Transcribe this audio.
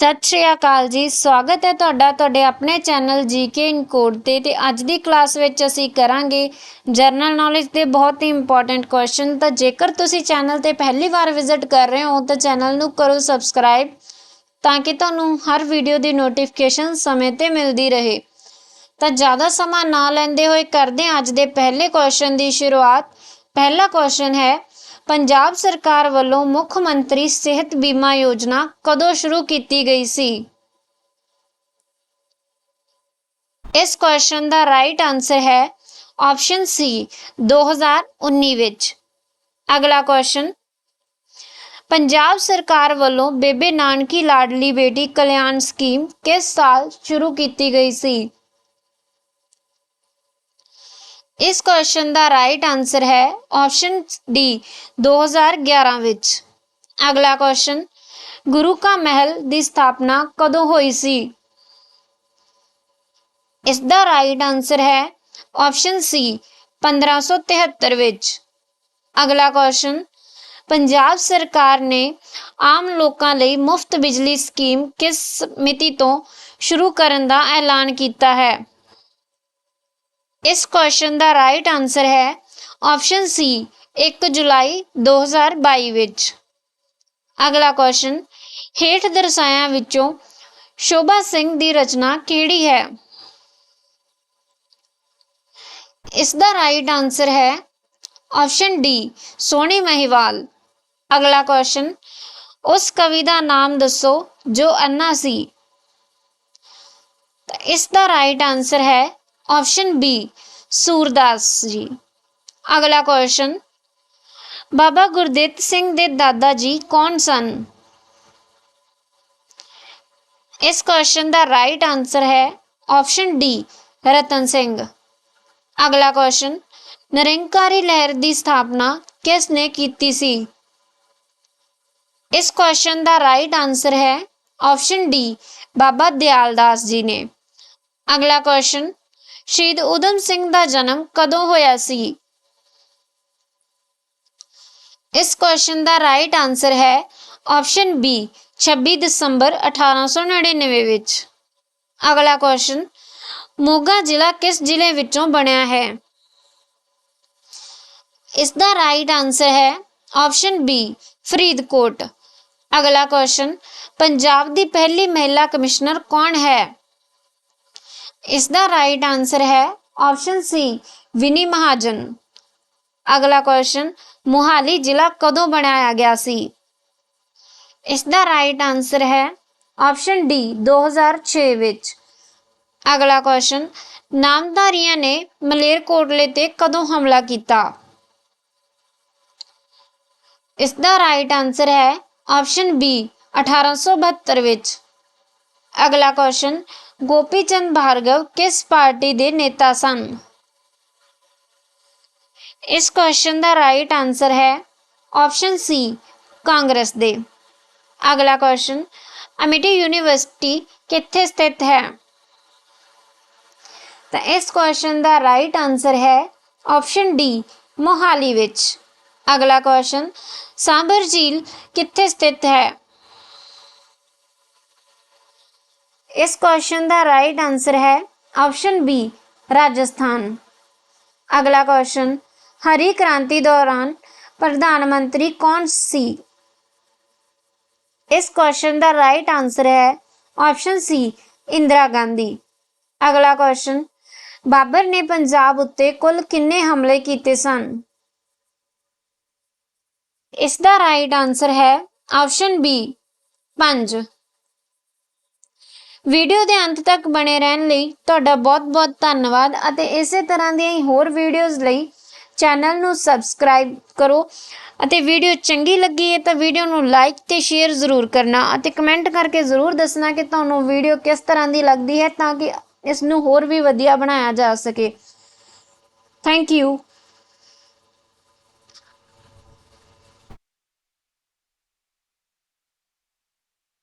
ਸਤਿ ਸ਼੍ਰੀ ਅਕਾਲ ਜੀ, ਸਵਾਗਤ ਹੈ ਤੁਹਾਡਾ, ਤੁਹਾਡੇ ਆਪਣੇ ਚੈਨਲ ਜੀਕੇ ਇਨਕੋਡ ਤੇ ਤੇ ਅੱਜ ਦੀ ਕਲਾਸ ਵਿੱਚ ਅਸੀਂ ਕਰਾਂਗੇ ਜਨਰਲ ਨੌਲੇਜ ਦੇ ਬਹੁਤ ਹੀ ਇੰਪੋਰਟੈਂਟ ਕੁਐਸਚਨ ਤਾਂ ਜੇਕਰ ਤੁਸੀਂ ਚੈਨਲ ਤੇ ਪਹਿਲੀ ਵਾਰ ਵਿਜ਼ਿਟ ਕਰ ਰਹੇ ਹੋ, ਤਾਂ ਚੈਨਲ ਨੂੰ ਕਰੋ ਸਬਸਕ੍ਰਾਈਬ ਤਾਂ ਕਿ ਤੁਹਾਨੂੰ ਹਰ ਵੀਡੀਓ ਦੀ ਨੋਟੀਫਿਕੇਸ਼ਨ ਸਮੇਂ ਤੇ ਮਿਲਦੀ ਰਹੇ। ਤਾਂ ਜ਼ਿਆਦਾ ਸਮਾਂ ਨਾ ਲੈਂਦੇ ਹੋਏ ਕਰਦੇ ਹਾਂ ਅੱਜ ਦੇ ਪਹਿਲੇ ਕੁਐਸਚਨ ਦੀ ਸ਼ੁਰੂਆਤ। ਪਹਿਲਾ ਕੁਐਸਚਨ ਹੈ ਪੰਜਾਬ ਸਰਕਾਰ ਵੱਲੋਂ ਮੁੱਖ ਮੰਤਰੀ ਸਿਹਤ ਬੀਮਾ ਯੋਜਨਾ ਕਦੋਂ ਸ਼ੁਰੂ ਕੀਤੀ ਗਈ ਸੀ? ਇਸ ਕੁਐਸਚਨ ਦਾ ਰਾਈਟ ਆਨਸਰ ਹੈ ਆਪਸ਼ਨ ਸੀ 2019 ਵਿੱਚ। ਅਗਲਾ ਕੁਐਸਚਨ ਪੰਜਾਬ ਸਰਕਾਰ ਵੱਲੋਂ ਬੇਬੇ ਨਾਨਕੀ ਲਾਡਲੀ ਬੇਟੀ ਕਲਿਆਣ ਸਕੀਮ ਕਿਸ ਸਾਲ ਸ਼ੁਰੂ ਕੀਤੀ ਗਈ ਸੀ? ਇਸ ਕੁਐਸਚਨ ਦਾ ਰਾਈਟ ਆਨਸਰ ਹੈ ਆਪਸ਼ਨ ਡੀ 2011 ਵਿੱਚ। ਅਗਲਾ ਕੁਐਸਚਨ ਗੁਰੂ ਕਾ ਮਹਿਲ ਦੀ ਸਥਾਪਨਾ ਕਦੋਂ ਹੋਈ ਸੀ? ਇਸ ਦਾ ਰਾਈਟ ਆਨਸਰ ਹੈ ਆਪਸ਼ਨ ਸੀ 1573 ਵਿੱਚ। ਅਗਲਾ ਕੁਐਸਚਨ ਪੰਜਾਬ ਸਰਕਾਰ ਨੇ ਆਮ ਲੋਕਾਂ ਲਈ ਮੁਫਤ ਬਿਜਲੀ ਸਕੀਮ ਕਿਸ ਮਿਤੀ ਤੋਂ ਸ਼ੁਰੂ ਕਰਨ ਦਾ ਐਲਾਨ ਕੀਤਾ ਹੈ? ਇਸ ਕੁਐਸਚਨ ਦਾ ਰਾਈਟ ਆਨਸਰ ਹੈ ਆਪਸ਼ਨ ਸੀ 1 ਜੁਲਾਈ 2022 ਵਿੱਚ। ਅਗਲਾ ਕੁਐਸਚਨ ਹੇਠ ਦਰਸਾਇਆਂ ਵਿੱਚੋਂ ਸ਼ੋਭਾ ਸਿੰਘ ਦੀ ਰਚਨਾ ਕਿਹੜੀ ਹੈ? ਇਸ ਦਾ ਰਾਈਟ ਆਨਸਰ ਹੈ ਆਪਸ਼ਨ ਡੀ ਸੋਹਣੀ ਮਹੀਵਾਲ। ਅਗਲਾ ਕੁਐਸਚਨ ਉਸ ਕਵੀ ਦਾ ਨਾਮ ਦੱਸੋ ਜੋ ਅੰਨਾ ਸੀ। ਇਸ ਦਾ ਰਾਈਟ ਆਨਸਰ ਹੈ ਆਪਸ਼ਨ ਬੀ ਸੂਰਦਾਸ ਜੀ ਅਗਲਾ ਕੁਐਸਚਨ ਬਾਬਾ ਗੁਰਦਿੱਤ ਸਿੰਘ ਦੇ ਦਾਦਾ ਜੀ ਕੌਣ ਸਨ ਇਸ ਕੁਐਸਚਨ ਦਾ ਰਾਈਟ ਆਨਸਰ ਹੈ ਆਪਸ਼ਨ ਡੀ ਰਤਨ ਸਿੰਘ ਅਗਲਾ ਕੁਐਸਚਨ ਨਿਰੰਕਾਰੀ ਲਹਿਰ ਦੀ ਸਥਾਪਨਾ ਕਿਸ ਨੇ ਕੀਤੀ ਸੀ ਇਸ ਕੁਐਸਚਨ ਦਾ ਰਾਈਟ ਆਨਸਰ ਹੈ ਆਪਸ਼ਨ ਡੀ ਬਾਬਾ ਦਿਆਲ ਦਾਸ ਜੀ ਨੇ ਅਗਲਾ ਕੁਐਸਚਨ ਸ਼ਹੀਦ ਊਧਮ ਸਿੰਘ ਦਾ ਜਨਮ ਕਦੋਂ ਹੋਇਆ ਸੀ? ਇਸ ਕੁਐਸਚਨ ਦਾ ਰਾਈਟ ਆਨਸਰ ਹੈ ਆਪਸ਼ਨ ਬੀ 26 ਦਸੰਬਰ 1899 ਵਿੱਚ। ਅਗਲਾ ਕੁਐਸਚਨ ਮੋਗਾ ਜ਼ਿਲ੍ਹਾ ਕਿਸ ਜ਼ਿਲ੍ਹੇ ਵਿੱਚੋਂ ਬਣਿਆ ਹੈ? ਇਸ ਦਾ ਰਾਈਟ ਆਨਸਰ ਹੈ ਆਪਸ਼ਨ ਬੀ ਫਰੀਦਕੋਟ। ਅਗਲਾ ਕੁਐਸਚਨ ਪੰਜਾਬ ਦੀ ਪਹਿਲੀ ਮਹਿਲਾ ਕਮਿਸ਼ਨਰ ਕੌਣ ਹੈ? ਇਸ ਦਾ ਰਾਈਟ ਆਨਸਰ ਹੈ ਆਪਸ਼ਨ ਸੀ ਵਿਨੀ ਮਹਾਜਨ। ਅਗਲਾ ਕੁਐਸਚਨ ਮੁਹਾਲੀ ਜ਼ਿਲ੍ਹਾ ਕਦੋਂ ਬਣਾਇਆ ਗਿਆ ਸੀ? ਇਸ ਦਾ ਰਾਈਟ ਆਨਸਰ ਹੈ ਆਪਸ਼ਨ ਡੀ 2006 ਵਿੱਚ। ਅਗਲਾ ਕੁਐਸਚਨ ਨਾਮਧਾਰੀਆਂ ਨੇ ਮਲੇਰਕੋਟਲੇ ਤੇ ਕਦੋਂ ਹਮਲਾ ਕੀਤਾ? ਇਸ ਦਾ ਰਾਈਟ ਆਨਸਰ ਹੈ ਆਪਸ਼ਨ ਬੀ 1872 ਵਿੱਚ। ਅਗਲਾ ਕੁਐਸਚਨ ਗੋਪੀ ਚੰਦ ਭਾਰਗਵ ਕਿਸ ਪਾਰਟੀ ਦੇ ਨੇਤਾ ਸਨ? ਇਸ ਕੁਐਸਚਨ ਦਾ ਰਾਈਟ ਆਨਸਰ ਹੈ ਆਪਸ਼ਨ ਸੀ ਕਾਂਗਰਸ ਦੇ। ਅਗਲਾ ਕੁਐਸਚਨ ਅਮਿਟੀ ਯੂਨੀਵਰਸਿਟੀ ਕਿੱਥੇ ਸਥਿਤ ਹੈ? ਤਾਂ ਇਸ ਕੁਐਸਚਨ ਦਾ ਰਾਈਟ ਆਨਸਰ ਹੈ ਆਪਸ਼ਨ ਡੀ ਮੋਹਾਲੀ ਵਿੱਚ। ਅਗਲਾ ਕੁਐਸਚਨ ਸਾਂਬਰ ਝੀਲ ਕਿੱਥੇ ਸਥਿਤ ਹੈ? ਇਸ ਕੁਐਸਚਨ ਦਾ ਰਾਈਟ ਆਨਸਰ ਹੈ ਆਪਸ਼ਨ ਬੀ ਰਾਜਸਥਾਨ। ਅਗਲਾ ਕੁਐਸਚਨ ਹਰੀ ਕ੍ਰਾਂਤੀ ਦੌਰਾਨ ਪ੍ਰਧਾਨ ਮੰਤਰੀ ਕੌਣ ਸੀ? ਇਸ ਕੁਐਸਚਨ ਦਾ ਰਾਈਟ ਆਨਸਰ ਹੈ ਆਪਸ਼ਨ ਸੀ ਇੰਦਰਾ ਗਾਂਧੀ। ਅਗਲਾ ਕੁਐਸਚਨ ਬਾਬਰ ਨੇ ਪੰਜਾਬ ਉੱਤੇ ਕੁੱਲ ਕਿੰਨੇ ਹਮਲੇ ਕੀਤੇ ਸਨ? ਇਸ ਦਾ ਰਾਈਟ ਆਨਸਰ ਹੈ ਆਪਸ਼ਨ ਬੀ 5 ਵੀਡੀਓ ਦੇ ਅੰਤ ਤੱਕ ਬਣੇ ਰਹਿਣ ਲਈ ਤੁਹਾਡਾ ਬਹੁਤ-ਬਹੁਤ ਧੰਨਵਾਦ ਅਤੇ ਇਸੇ ਤਰ੍ਹਾਂ ਦੀਆਂ ਹੀ ਹੋਰ ਵੀਡੀਓਜ਼ ਲਈ ਚੈਨਲ ਨੂੰ ਸਬਸਕ੍ਰਾਈਬ ਕਰੋ ਅਤੇ ਵੀਡੀਓ ਚੰਗੀ ਲੱਗੀ ਹੈ ਤਾਂ ਵੀਡੀਓ ਨੂੰ ਲਾਈਕ ਤੇ ਸ਼ੇਅਰ ਜ਼ਰੂਰ ਕਰਨਾ ਅਤੇ ਕਮੈਂਟ ਕਰਕੇ ਜ਼ਰੂਰ ਦੱਸਣਾ ਕਿ ਤੁਹਾਨੂੰ ਵੀਡੀਓ ਕਿਸ ਤਰ੍ਹਾਂ ਦੀ ਲੱਗਦੀ ਹੈ ਤਾਂ ਕਿ ਇਸ ਨੂੰ ਹੋਰ ਵੀ ਵਧੀਆ ਬਣਾਇਆ ਜਾ ਸਕੇ। Thank you.